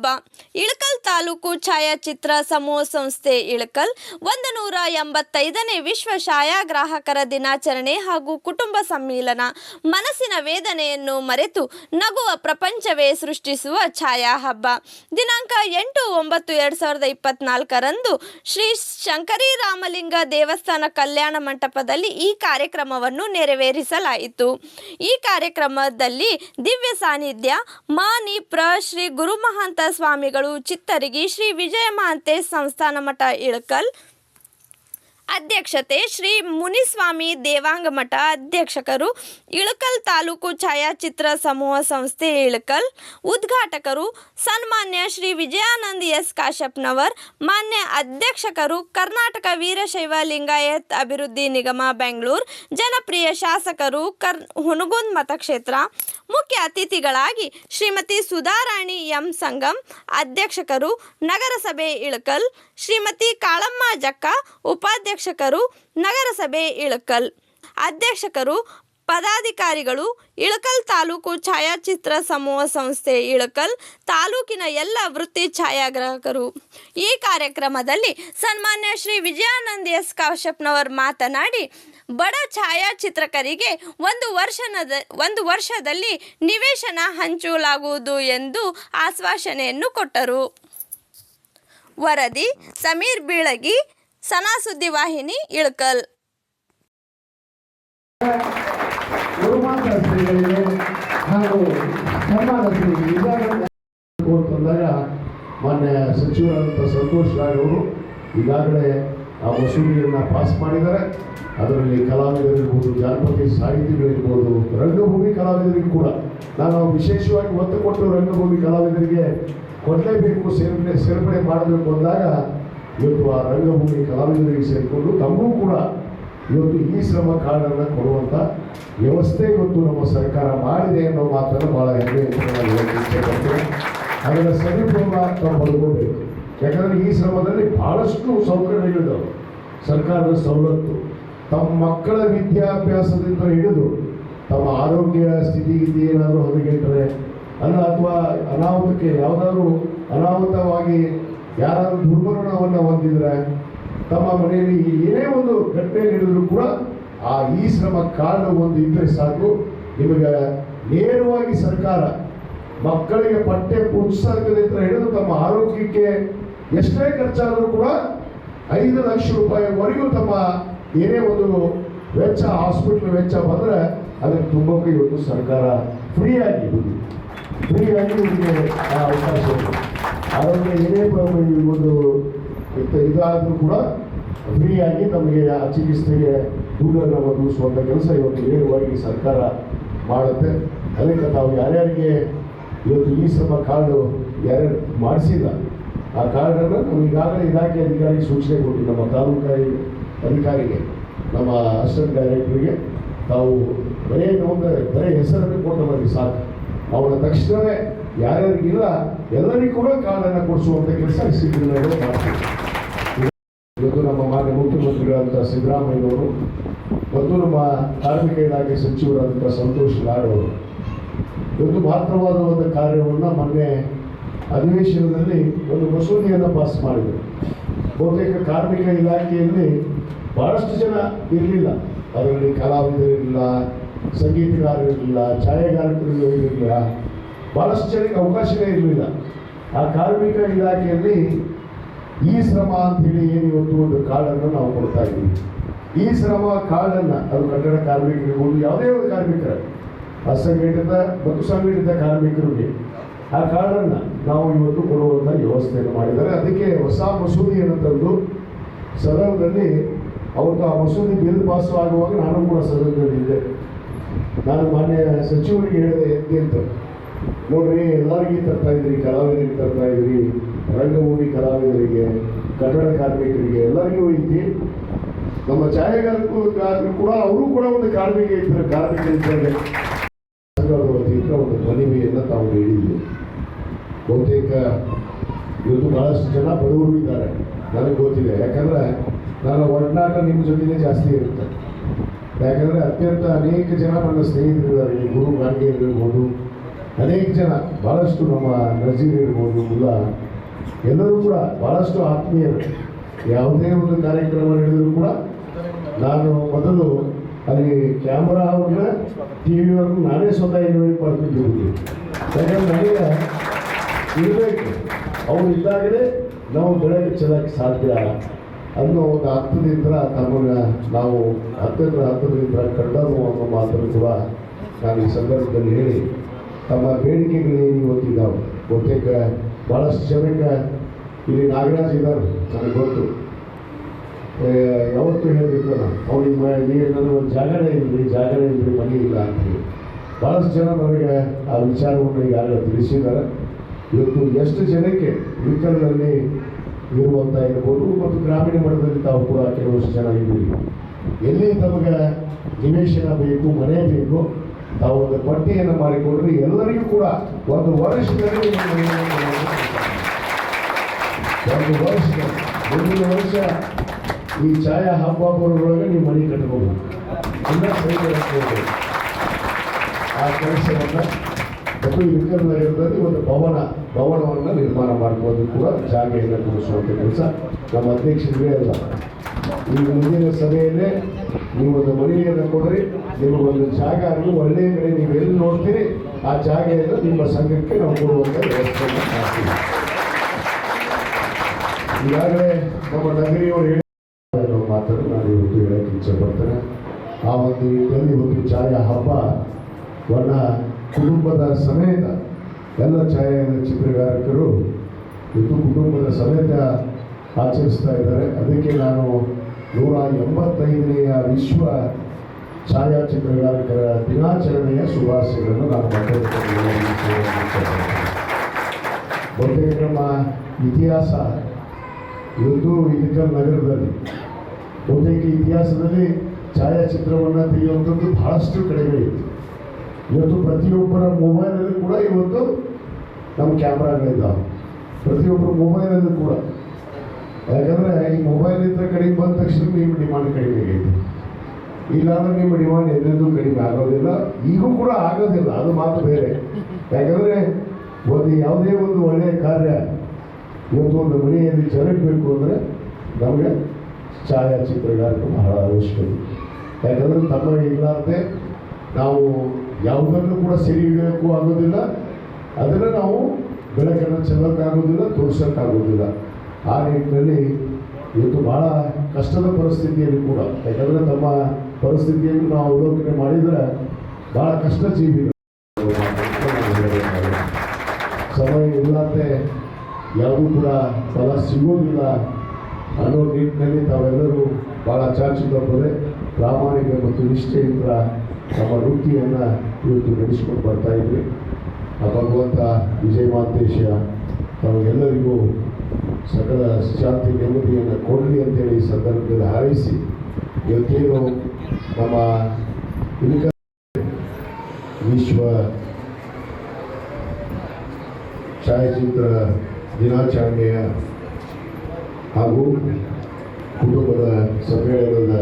ಹಬ್ಬ. ಇಳಕಲ್ ತಾಲೂಕು ಛಾಯಾಚಿತ್ರ ಸಮೂಹ ಸಂಸ್ಥೆ ಇಳಕಲ್ ಒಂದು ನೂರ ಎಂಬತ್ತೈದನೇ ವಿಶ್ವ ಛಾಯಾಗ್ರಾಹಕರ ದಿನಾಚರಣೆ ಹಾಗೂ ಕುಟುಂಬ ಸಮ್ಮಿಲನ ಮನಸ್ಸಿನ ವೇದನೆಯನ್ನು ಮರೆತು ನಗುವ ಪ್ರಪಂಚವೇ ಸೃಷ್ಟಿಸುವ ಛಾಯಾ ಹಬ್ಬ ದಿನಾಂಕ ಎಂಟು ಒಂಬತ್ತು ಎರಡ್ ಸಾವಿರದ ಇಪ್ಪತ್ನಾಲ್ಕರಂದು ಶ್ರೀ ಶಂಕರಿ ರಾಮಲಿಂಗ ದೇವಸ್ಥಾನ ಕಲ್ಯಾಣ ಮಂಟಪದಲ್ಲಿ ಈ ಕಾರ್ಯಕ್ರಮವನ್ನು ನೆರವೇರಿಸಲಾಯಿತು. ಈ ಕಾರ್ಯಕ್ರಮದಲ್ಲಿ ದಿವ್ಯ ಸಾನ್ನಿಧ್ಯ, ಮಾನಿ ಪ್ರ, ಶ್ರೀ ಗುರುಮಹಾಂತ ಸ್ವಾಮಿಗಳು, ಚಿತ್ತರಿಗಿ, ಶ್ರೀ ವಿಜಯ ಮಹಾಂತೇಶ್ ಸಂಸ್ಥಾನ ಮಠ ಇಳಕಲ್ ಅಧ್ಯಕ್ಷತೆ ಶ್ರೀ ಮುನಿಸ್ವಾಮಿ ದೇವಾಂಗ ಮಠ ಅಧ್ಯಕ್ಷಕರು, ಇಳಕಲ್ ತಾಲೂಕು ಛಾಯಾಚಿತ್ರ ಸಮೂಹ ಸಂಸ್ಥೆ ಇಳಕಲ್, ಉದ್ಘಾಟಕರು ಸನ್ಮಾನ್ಯ ಶ್ರೀ ವಿಜಯಾನಂದ್ ಎಸ್ ಕಾಶ್ಯಪ್ನವರ್, ಮಾನ್ಯ ಅಧ್ಯಕ್ಷಕರು ಕರ್ನಾಟಕ ವೀರಶೈವ ಲಿಂಗಾಯತ್ ಅಭಿವೃದ್ಧಿ ನಿಗಮ ಬೆಂಗಳೂರು, ಜನಪ್ರಿಯ ಶಾಸಕರು ಕರ್, ಹುಣಗುಂದ್ ಮತಕ್ಷೇತ್ರ, ಮುಖ್ಯ ಅತಿಥಿಗಳಾಗಿ ಶ್ರೀಮತಿ ಸುಧಾರಾಣಿ ಎಂ ಸಂಗಮ್ ಅಧ್ಯಕ್ಷಕರು ನಗರಸಭೆ ಇಳಕಲ್, ಶ್ರೀಮತಿ ಕಾಳಮ್ಮ ಜಕ್ಕ ಉಪಾಧ್ಯಕ್ಷಕರು ನಗರಸಭೆ ಇಳಕಲ್. ಅಧ್ಯಕ್ಷಕರು ಪದಾಧಿಕಾರಿಗಳು ಇಳಕಲ್ ತಾಲೂಕು ಛಾಯಾಚಿತ್ರ ಸಮೂಹ ಸಂಸ್ಥೆ ಇಳಕಲ್ ತಾಲೂಕಿನ ಎಲ್ಲ ವೃತ್ತಿ ಛಾಯಾಗ್ರಾಹಕರು. ಈ ಕಾರ್ಯಕ್ರಮದಲ್ಲಿ ಸನ್ಮಾನ್ಯ ಶ್ರೀ ವಿಜಯಾನಂದ ಎಸ್ ಕಾಶ್ಯಪ್ನವರು ಮಾತನಾಡಿ, ಬಡ ಛಾಯಾಚಿತ್ರಕರಿಗೆ ಒಂದು ವರ್ಷನದ, ಒಂದು ವರ್ಷದಲ್ಲಿ ನಿವೇಶನ ಹಂಚಲಾಗುವುದು ಎಂದು ಆಶ್ವಾಸನೆಯನ್ನು ಕೊಟ್ಟರು. ವರದಿ, ಸಮೀರ್ ಬೀಳಗಿ ಸನಾ ಇಳಕಲ್. ಶ್ರೀ ವಿಜಯಾನಂದ ಅಂತಂದಾಗ ಮಾನ್ಯ ಸಚಿವರಾದಂಥ ಸಂತೋಷ್ ರಾಯ್ ಅವರು ಈಗಾಗಲೇ ಆ ಮಸೂದೆಯನ್ನು ಪಾಸ್ ಮಾಡಿದ್ದಾರೆ. ಅದರಲ್ಲಿ ಕಲಾವಿದರಿರ್ಬೋದು, ಜಾನಪದ ಸಾಹಿತಿಗಳಿರ್ಬೋದು, ರಂಗಭೂಮಿ ಕಲಾವಿದರಿಗೂ ಕೂಡ ನಾನು ವಿಶೇಷವಾಗಿ ಒತ್ತು ಕೊಟ್ಟು ರಂಗಭೂಮಿ ಕಲಾವಿದರಿಗೆ ಕೊಡಲೇಬೇಕು, ಸೇರ್ಪಡೆ ಸೇರ್ಪಡೆ ಮಾಡಬೇಕು ಅಂದಾಗ ಇವತ್ತು ಆ ರಂಗಭೂಮಿ ಕಲಾವಿದರಿಗೆ ಸೇರಿಕೊಂಡು ತಮ್ಮೂ ಕೂಡ ಇವತ್ತು ಈ ಶ್ರಮ ಕಾರ್ಡನ್ನು ಕೊಡುವಂಥ ವ್ಯವಸ್ಥೆ ಇವತ್ತು ನಮ್ಮ ಸರ್ಕಾರ ಮಾಡಿದೆ ಅನ್ನೋ ಮಾತನ್ನು ಭಾಳ ಹೆಮ್ಮೆ ಇಷ್ಟಪಡ್ತೇನೆ. ಅದರ ಸದುಪಯೋಗ ನಾವು ಪಡ್ಕೋಬೇಕು. ಯಾಕಂದರೆ ಈ ಶ್ರಮದಲ್ಲಿ ಭಾಳಷ್ಟು ಸೌಕರ್ಯಗಳಿದ್ದಾವೆ ಸರ್ಕಾರದ ಸವಲತ್ತು. ತಮ್ಮ ಮಕ್ಕಳ ವಿದ್ಯಾಭ್ಯಾಸದಿಂದ ಹಿಡಿದು ತಮ್ಮ ಆರೋಗ್ಯ ಸ್ಥಿತಿ ಇದೆ ಏನಾದರೂ ಹದಗೆಟ್ಟರೆ ಅಲ್ಲ ಅಥವಾ ಅನಾಹುತಕ್ಕೆ ಯಾವುದಾದ್ರೂ ಅನಾಹುತವಾಗಿ ಯಾರಾದರೂ ದುರ್ಮರಣವನ್ನು ಹೊಂದಿದ್ರೆ ತಮ್ಮ ಮನೆಯಲ್ಲಿ ಏನೇ ಒಂದು ಘಟನೆ ನಡೆದರೂ ಕೂಡ ಆ ಈ ಶ್ರಮ ಕಾರಣ ಒಂದು ಇದ್ದರೆ ಸಾಕು. ನಿಮಗೆ ನೇರವಾಗಿ ಸರ್ಕಾರ ಮಕ್ಕಳಿಗೆ ಪಠ್ಯ ಪುಸ್ತಕದಿಂದ ಹಿಡಿದು ತಮ್ಮ ಆರೋಗ್ಯಕ್ಕೆ ಎಷ್ಟೇ ಖರ್ಚಾದರೂ ಕೂಡ ಐದು ಲಕ್ಷ ರೂಪಾಯಿವರೆಗೂ ತಮ್ಮ ಏನೇ ಒಂದು ವೆಚ್ಚ ಹಾಸ್ಪಿಟ್ಲ್ ವೆಚ್ಚ ಬಂದರೆ ಅದಕ್ಕೆ ತುಂಬಕ್ಕೆ ಇವತ್ತು ಸರ್ಕಾರ ಫ್ರೀಯಾಗಿ ಫ್ರೀಯಾಗಿ ಅವಕಾಶ ಆರೋಗ್ಯ ಏನೇ ಒಂದು ಇದಾದರೂ ಕೂಡ ಫ್ರೀಯಾಗಿ ನಮಗೆ ಆ ಚಿಕಿತ್ಸೆಗೆ ದುಡ್ಡನ್ನು ಒದಗಿಸುವಂಥ ಕೆಲಸ ಇವತ್ತು ನೇರವಾಗಿ ಸರ್ಕಾರ ಮಾಡುತ್ತೆ. ಅದಕ್ಕೆ ತಾವು ಯಾರ್ಯಾರಿಗೆ ಇವತ್ತು ಈ ಸಮ ಕಾರ್ಡು ಯಾರ್ಯಾರು ಮಾಡಿಸಿಲ್ಲ, ಆ ಕಾರ್ಡನ್ನು ನಾವು ಈಗಾಗಲೇ ಇಲಾಖೆ ಅಧಿಕಾರಿಗೆ ಸೂಚನೆ ಕೊಟ್ಟು, ನಮ್ಮ ತಾಲೂಕು ಅಧಿಕಾರಿಗೆ, ನಮ್ಮ ಅಸಿಸ್ಟೆಂಟ್ ಡೈರೆಕ್ಟರ್ಗೆ ತಾವು ಬರೇ ಒಂದು ಬರೇ ಹೆಸರನ್ನು ಕೊಟ್ಟು ಬರಲಿ ಸಾಕು. ಅವರ ತಕ್ಷಣವೇ ಯಾರ್ಯಾರಿಗಿಲ್ಲ, ಎಲ್ಲರಿಗೂ ಕೂಡ ಕಾರ್ಡನ್ನು ಕೊಡಿಸುವಂಥ ಕೆಲಸ ಸಿದ್ದರಾಮಯ್ಯವರು ನಮ್ಮ ಮಾನ್ಯ ಮುಖ್ಯಮಂತ್ರಿಗಳಾದಂಥ ಸಿದ್ದರಾಮಯ್ಯನವರು ಮತ್ತು ನಮ್ಮ ಕಾರ್ಮಿಕ ಇಲಾಖೆ ಸಚಿವರಾದಂಥ ಸಂತೋಷ್ ಲಾಡ್ ಅವರು ಇವತ್ತು ಮಹತ್ತರವಾದ ಒಂದು ಕಾರ್ಯವನ್ನು ಮೊನ್ನೆ ಅಧಿವೇಶನದಲ್ಲಿ ಒಂದು ಮಸೂದೆಯನ್ನು ಪಾಸ್ ಮಾಡಿದರು. ಬಹುತೇಕ ಕಾರ್ಮಿಕ ಇಲಾಖೆಯಲ್ಲಿ ಬಹಳಷ್ಟು ಜನ ಇರಲಿಲ್ಲ. ಅದರಲ್ಲಿ ಕಲಾವಿದರಿರಲಿಲ್ಲ, ಸಂಗೀತಗಾರರಿರಲಿಲ್ಲ, ಛಾಯಾಗಾರಕರು ಇರಲಿಲ್ಲ ಬಹಳಷ್ಟು ಜನಕ್ಕೆ ಅವಕಾಶವೇ ಇರಲಿಲ್ಲ. ಆ ಕಾರ್ಮಿಕ ಇಲಾಖೆಯಲ್ಲಿ ಈ ಶ್ರಮ ಅಂತೇಳಿ ಏನು ಇವತ್ತು ಒಂದು ಕಾರ್ಡನ್ನು ನಾವು ಕೊಡ್ತಾ ಇದ್ದೀವಿ. ಈ ಶ್ರಮ ಕಾರ್ಡನ್ನು ಅದು ಕಟ್ಟಡ ಕಾರ್ಮಿಕರಿರ್ಬೋದು ಯಾವುದೇ ಒಂದು ಕಾರ್ಮಿಕರ, ಅಸಂಘಟಿತ ಮತ್ತು ಸಂಘಟಿತ ಕಾರ್ಮಿಕರಿಗೆ ಆ ಕಾರ್ಡನ್ನು ನಾವು ಇವತ್ತು ಕೊಡುವಂಥ ವ್ಯವಸ್ಥೆಯನ್ನು ಮಾಡಿದ್ದಾರೆ. ಅದಕ್ಕೆ ಹೊಸ ಮಸೂದೆಯನ್ನು ತಂದು ಸದನದಲ್ಲಿ ಅವತ್ತು ಆ ಮಸೂದೆ ಬಿಲ್ ಪಾಸ್ ಆಗುವಾಗ ನಾನು ಕೂಡ ಸದನದಲ್ಲಿದ್ದೆ. ನಾನು ಮಾನ್ಯ ಸಚಿವರಿಗೆ ಹೇಳಿದೆ ಎದ್ದೆ ಅಂತ ನೋಡ್ರಿ, ಎಲ್ಲರಿಗೂ ತರ್ತಾ ಇದ್ರಿ, ಕಲಾವಿದರಿಗೆ ತರ್ತಾ ಇದ್ರಿ, ರಂಗಭೂಮಿ ಕಲಾವಿದರಿಗೆ ಕಟ್ಟಡ ಕಾರ್ಮಿಕರಿಗೆ, ಎಲ್ಲರಿಗೂ ಐತಿ ನಮ್ಮ ಛಾಯಾಗಾರಕ್ಕೂ ಕೂಡ, ಅವರು ಕೂಡ ಒಂದು ಕಾರ್ಮಿಕ ಇದ್ದಾರೆ ಕಾರ್ಮಿಕ ಇದ್ದಾರೆ ಒಂದು ಮನವಿಯನ್ನು ತಾವು ಹೇಳಿದ್ವಿ ಬಹುತೇಕ ಇವತ್ತು ಬಹಳಷ್ಟು ಜನ ಬಡವರು ಇದ್ದಾರೆ. ನನಗೆ ಗೊತ್ತಿದೆ. ಯಾಕಂದ್ರೆ, ನನ್ನ ಒಡನಾಟ ನಿಮ್ಮ ಜೊತೆನೇ ಜಾಸ್ತಿ ಇರುತ್ತೆ. ಯಾಕಂದ್ರೆ ಅತ್ಯಂತ ಅನೇಕ ಜನ ನನ್ನ ಸ್ನೇಹಿತರಿದ್ದಾರೆ. ಗುರು ಗುರು ಗಾಂಧಿಯರಿರ್ಬೋದು ಅನೇಕ ಜನ ಭಾಳಷ್ಟು ನಮ್ಮ ನಜೀರ್ ಇರ್ಬೋದು, ಇಲ್ಲ, ಎಲ್ಲರೂ ಕೂಡ ಭಾಳಷ್ಟು ಆತ್ಮೀಯರು. ಯಾವುದೇ ಒಂದು ಕಾರ್ಯಕ್ರಮ ನಡೆದರೂ ಕೂಡ ನಾನು ಮೊದಲು ಅಲ್ಲಿ ಕ್ಯಾಮ್ರಾ ಅವ್ರನ್ನ ಟಿ ವಿಯವ್ರನ್ನ ನಾನೇ ಸ್ವತಃ ಇನ್ವೈಟ್ ಮಾಡ್ತಿದ್ದೀನಿ ಯಾಕಂದ್ರೆ ನನಗೆ ಇರಬೇಕು. ಅವ್ರು ಇದ್ದಾಗಲೇ ನಾವು ಬೆಳಗ್ಗೆ ಚೆನ್ನಾಗಿ ಸಾಧ್ಯ. ಅನ್ನೋ ಒಂದು ಹತ್ತದಿಂದ ತಮ್ಮನ್ನ ನಾವು ಹತ್ತತ್ರ ಹತ್ತದಿಂದ ಕಂಡನು ಅನ್ನೋ ಮಾತನ್ನು ಕೂಡ ನಾನು ಈ ಸಂದರ್ಭದಲ್ಲಿ ಹೇಳಿ ತಮ್ಮ ಬೇಡಿಕೆಗಳೇನು ಇವತ್ತಿದ್ದಾವೆ ಬಹುತೇಕ ಭಾಳಷ್ಟು ಜನಕ್ಕೆ ಇಲ್ಲಿ ನಾಗರಾಜ್ ಇದ್ದಾರೆ, ನನಗೆ ಗೊತ್ತು. ಯಾವತ್ತು ಹೇಳಿರ್ತಾನೆ ಅವ್ನಿಗೆ ಮ- ನೀವು ನನಗೆ ಒಂದು ಜಾಗನೇ ಇಲ್ರಿ ಜಾಗನೇ ಇಲ್ರಿ, ಮನೆ ಇಲ್ಲ ಅಂತೇಳಿ ಭಾಳಷ್ಟು ಜನ ನನಗೆ ಆ ವಿಚಾರವನ್ನು ಈಗಾಗಲೇ ತಿಳಿಸಿದ್ದಾರೆ. ಇವತ್ತು ಎಷ್ಟು ಜನಕ್ಕೆ ವಿಕಲದಲ್ಲಿ ಇರುವಂಥ ಇರ್ಬೋದು ಮತ್ತು ಗ್ರಾಮೀಣ ಮಟ್ಟದಲ್ಲಿ ತಾವು ಕೂಡ ಕೆಲವಷ್ಟು ಜನ ಇದ್ದೀರಿ. ಎಲ್ಲಿ ತಮಗೆ ನಿವೇಶನ ಬೇಕು, ಮನೆ ಬೇಕು ತಾವು ಒಂದು ಪಟ್ಟಿಯನ್ನು ಮಾಡಿಕೊಂಡ್ರೆ ಎಲ್ಲರಿಗೂ ಕೂಡ ಒಂದು ವರ್ಷದಲ್ಲಿ ಒಂದು ವರ್ಷ ಮುಂದಿನ ವರ್ಷ ಈ ಛಾಯಾ ಹಬ್ಬ ಬರೋದ್ರೊಳಗೆ ನೀವು ಮನೆ ಕಟ್ಬೋದು. ಆ ಕೆಲಸವನ್ನು ಮತ್ತು ಒಂದು ಭವನ, ಭವನವನ್ನು ನಿರ್ಮಾಣ ಮಾಡ್ಬೋದು ಕೂಡ, ಜಾಗೆಯನ್ನು ಕೊಡಿಸುವಂಥ ಕೆಲಸ ನಮ್ಮ ಅಧ್ಯಕ್ಷರಿಗೆ ಅಲ್ಲ. ಈ ಮುಂದಿನ ಸಭೆಯಲ್ಲೇ ನೀವು ಒಂದು ಮನೆಯನ್ನು ಕೊಡ್ರಿ. ನಿಮಗೊಂದು ಜಾಗ ಆಗಲಿ ಒಳ್ಳೆಯ ಕಡೆ ನೀವು ಎಲ್ಲಿ ನೋಡ್ತೀರಿ, ಆ ಜಾಗೆಯನ್ನು ನಿಮ್ಮ ಸಂಘಕ್ಕೆ ನಾವು ಕೊಡುವಂಥ ವ್ಯವಸ್ಥೆ ಈಗಾಗಲೇ ನಮ್ಮ ನಗರಿಯವರು ಹೇಳಿ ಮಾತನ್ನು ನಾನು ಇವತ್ತು ಹೇಳಕ್ಕೆ ಇಚ್ಛೆ ಪಡ್ತೇನೆ. ಆ ಒಂದು ನಿಟ್ಟಿನಲ್ಲಿ ಜಾಗ ಹಬ್ಬ ಹಬ್ಬವನ್ನ ಕುಟುಂಬದ ಸಮೇತ ಎಲ್ಲ ಛಾಯಾ ಚಿತ್ರಗಾರಕರು ಇದು ಕುಟುಂಬದ ಸಮೇತ ಆಚರಿಸ್ತಾ ಇದ್ದಾರೆ. ಅದಕ್ಕೆ ನಾನು ನೂರ ಎಂಬತ್ತೈದನೆಯ ವಿಶ್ವ ಛಾಯಾಚಿತ್ರಕಾರರ ದಿನಾಚರಣೆಯ ಶುಭಾಶಯಗಳನ್ನು ನಾನು ಬಹುತೇಕ ನಮ್ಮ ಇತಿಹಾಸ, ಇವತ್ತು ಇಲಿಕಲ್ ನಗರದಲ್ಲಿ, ಬಹುತೇಕ ಇತಿಹಾಸದಲ್ಲಿ ಛಾಯಾಚಿತ್ರವನ್ನು ತೆಗೆಯುವಂಥದ್ದು ಬಹಳಷ್ಟು ಕಡಿಮೆ ಇತ್ತು. ಇವತ್ತು ಪ್ರತಿಯೊಬ್ಬರ ಮೊಬೈಲಲ್ಲಿ ಕೂಡ ಇವತ್ತು ನಮ್ಮ ಕ್ಯಾಮ್ರಾಗಳಿದ್ದಾವೆ. ಪ್ರತಿಯೊಬ್ಬರ ಮೊಬೈಲಲ್ಲೂ ಕೂಡ. ಯಾಕಂದರೆ ಈ ಮೊಬೈಲ್ ಇದ್ರೆ ಕಡಿಮೆ ಬಂದ ತಕ್ಷಣ ನಿಮ್ಮ ಡಿಮಾಂಡ್ ಕಡಿಮೆ ಆಗೈತಿ. ಇಲ್ಲಾಂದ್ರೆ ನಿಮ್ಮ ಡಿಮಾಂಡ್ ಎಲ್ಲೆಲ್ಲೂ ಕಡಿಮೆ ಆಗೋದಿಲ್ಲ. ಈಗೂ ಕೂಡ ಆಗೋದಿಲ್ಲ. ಅದು ಮಾತು ಬೇರೆ. ಯಾಕಂದರೆ ಒಂದು ಯಾವುದೇ ಒಂದು ಒಳ್ಳೆಯ ಕಾರ್ಯ ಇವತ್ತು ಒಂದು ಮನೆಯಲ್ಲಿ ಜರುಗಬೇಕು ಅಂದರೆ ನಮಗೆ ಛಾಯಾಚಿತ್ರಗಾರರು ಬಹಳ ಅವಶ್ಯಕತೆ ಯಾಕಂದರೆ ತಮ್ಮ ಇಲ್ಲಾರ್ದೆ ನಾವು ಯಾವುದನ್ನು ಕೂಡ ಸೆರೆ ಹಿಡಿಯೋಕ್ಕೂ ಆಗೋದಿಲ್ಲ. ಅದನ್ನು ನಾವು ಬೆಳಕನ್ನು ಚೆಲ್ಲೋಕ್ಕಾಗೋದಿಲ್ಲ ತೋರಿಸೋಕ್ಕಾಗೋದಿಲ್ಲ. ಆ ನಿಟ್ಟಿನಲ್ಲಿ ಇವತ್ತು ಬಹಳ ಕಷ್ಟದ ಪರಿಸ್ಥಿತಿಯಲ್ಲಿ ಕೂಡ, ಯಾಕಂದರೆ ತಮ್ಮ ಪರಿಸ್ಥಿತಿಯನ್ನು ನಾವು ಅವಲೋಕನೆ ಮಾಡಿದರೆ ಬಹಳ ಕಷ್ಟ ಜೀವಿಗಳು ಸಮಯ ಇಲ್ಲದೆ ಯಾವುದೂ ಕೂಡ ಫಲ ಸಿಗೋದಿಲ್ಲ ಅನ್ನೋ ನಿಟ್ಟಿನಲ್ಲಿ ತಾವೆಲ್ಲರೂ ಭಾಳ ಚಾಚು ತಪ್ಪದೆ ಪ್ರಾಮಾಣಿಕ ಮತ್ತು ನಿಷ್ಠೆಯಿಂದ ತಮ್ಮ ವೃತ್ತಿಯನ್ನು ಇವತ್ತು ನಡೆಸಿಕೊಂಡು ಬರ್ತಾ ಇದ್ವಿ ಆ ಭಗವಂತ ವಿಜಯ ಮಾತೇಶ ತಮಗೆಲ್ಲರಿಗೂ ಸಕಲ ಶಾಂತಿ ನೆಮ್ಮದಿಯನ್ನು ಕೊಡಲಿ ಅಂತೇಳಿ ಈ ಸಂದರ್ಭದಲ್ಲಿ ಹಾರೈಸಿ ಇವತ್ತೇನು ನಮ್ಮ ಇಲಿಕ ವಿಶ್ವ ಛಾಯಾಚಿತ್ರ ದಿನಾಚರಣೆಯ ಹಾಗೂ ಕುಟುಂಬದ ಸಮ್ಮೇಳನದ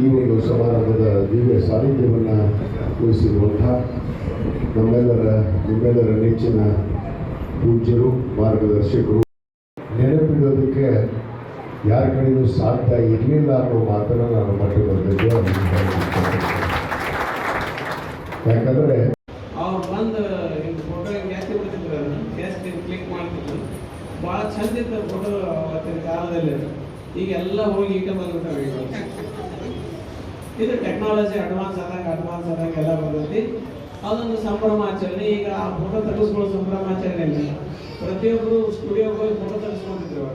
ಈ ಒಂದು ಸಮಾರಂಭದ ದಿವ್ಯ ಸಾನ್ನಿಧ್ಯವನ್ನು ವಹಿಸಿರುವಂಥ ನಮ್ಮೆಲ್ಲರ, ನಿಮ್ಮೆಲ್ಲರ ನೆಚ್ಚಿನ ಪೂಜ್ಯರು, ಮಾರ್ಗದರ್ಶಕರು ಯಾರ ಕಡೆಯೂ ಸಾಧ್ಯ ಇರಲಿಲ್ಲ ಅನ್ನೋ ಮಾತನ್ನು ನಾನು ಮಟ್ಟ ಬಂದಿದ್ದು ಯಾಕಂದ್ರೆ ಅವ್ರು ಬಂದು ಫೋಟೋ ಎತ್ತಿ ಬಿಡ್ತಿದ್ರು ಎತ್ತಿ ಕ್ಲಿಕ್ ಮಾಡ್ತಿದ್ರು. ಭಾಳ ಚಂದ ಇತ್ತು ಫೋಟೋ ಅವತ್ತಿನ ಕಾಲದಲ್ಲಿ. ಈಗ ಎಲ್ಲ ಹೋಗಿ ಈಗ ಬಂದ್ಬಿಟ್ಟಾವೆ. ಇದು ಟೆಕ್ನಾಲಜಿ ಅಡ್ವಾನ್ಸ್ ಆದಾಗ ಅಡ್ವಾನ್ಸ್ ಆದಾಗ ಎಲ್ಲ ಬಂದೈತಿ. ಅದೊಂದು ಸಂಭ್ರಮಾಚರಣೆ. ಈಗ ಆ ಫೋಟೋ ತೆಗೆಸ್ಕೊಳ್ಳೋ ಸಂಭ್ರಮಾಚರಣೆ ಇಲ್ಲ. ಪ್ರತಿಯೊಬ್ಬರು ಸ್ಟುಡಿಯೋಗೆ ಹೋಗಿ ಫೋಟೋ ತೆಗೆಸ್ಕೊಂಡಿದ್ರು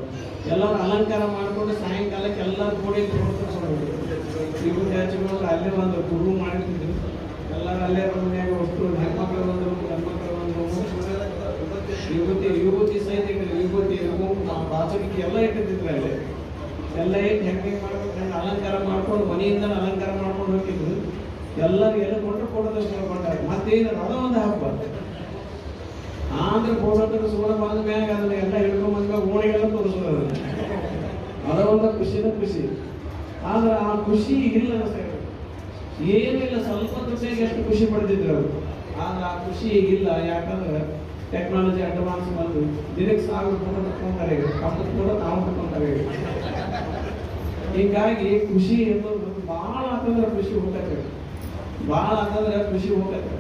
ಎಲ್ಲರೂ ಅಲಂಕಾರ ಮಾಡಿಕೊಂಡು ಸಾಯಂಕಾಲಕ್ಕೆ ಎಲ್ಲರೂ ಕೂಡಿ ಫೋಟೋ ತೆಗೆಸ್ಕೊಂಡು ಇವು ಹಚ್ಚಿಕೊಂಡು ಅಲ್ಲೇ ಒಂದು ಗುರು ಮಾಡಿರ್ತಿದ್ರು ಎಲ್ಲರೂ ಅಲ್ಲೇ ಮನೆಯಾಗ ಒಟ್ಟು ಹೆಣ್ಮಕ್ಳು ಬಂದರು ಹೆಣ್ಮಕ್ಳು ಬಂದರು. ವಿಭೂತಿ ವಿಭೂತಿ ಸಹಿತ. ವಿಭೂತಿ ಬಾಚಣಿಕೆ ಎಲ್ಲ ಇಟ್ಟಿದ್ರು ಅಲ್ಲಿ. ಎಲ್ಲ ಇಟ್ಟು ಹೆಂಗೆ ಮಾಡ್ಕೊಂಡು ಅಲಂಕಾರ ಮಾಡ್ಕೊಂಡು ಮನೆಯಿಂದ ಅಲಂಕಾರ ಮಾಡ್ಕೊಂಡು ಹೋಗಿದ್ರು ಎಲ್ಲರೂ ಎಲ್ಲ ಕೊಟ್ಟರು ಕೊಡೋದಕ್ಕೆ ತೆಗೆಸ್ಕೊಂಡ್ರೆ ಮತ್ತೇನು ಅದೊಂದು ಹಬ್ಬ. ಆದ್ರೆ ಫೋಟೋ ತೆಗೆಸ್ಕೊಂಡು ಬಂದ ಮ್ಯಾಗ ಅದನ್ನ ಎಲ್ಲ ಹಿಡ್ಕೊಂಡ್ ಬಂದ್ಮ್ಯಾಗ ಓಣಿಗೆಲ್ಲ ತೋರಿಸೋದು ಅದೋ ಒಂದು ಖುಷಿನ ಖುಷಿ. ಆದ್ರೆ ಆ ಖುಷಿ ಇಲ್ಲ ಅನ್ಸ್ತದೆ. ಏನೂ ಇಲ್ಲ, ಸ್ವಲ್ಪ ದುಡ್ಡಿಗೆ ಎಷ್ಟು ಖುಷಿ ಪಡ್ತಿದ್ರು ಅವರು. ಆದ್ರೆ ಆ ಖುಷಿ ಈಗಿಲ್ಲ. ಯಾಕಂದ್ರೆ ಟೆಕ್ನಾಲಜಿ ಅಡ್ವಾನ್ಸ್ ಬಂದು ದಿನಕ್ಕೆ ಸಾವಿರ ಫೋಟೋ ತಗೊಂತಾರೆ ಈಗ ಕೂಡ ತಾವು ಈಗ ಹೀಗಾಗಿ ಖುಷಿ ಅನ್ನೋದು ಭಾಳ ಆತಂದ್ರೆ ಖುಷಿ ಹೋಗತ್ತೆ ಭಾಳ ಆತಂದ್ರೆ ಖುಷಿ ಹೋಗತ್ತೆ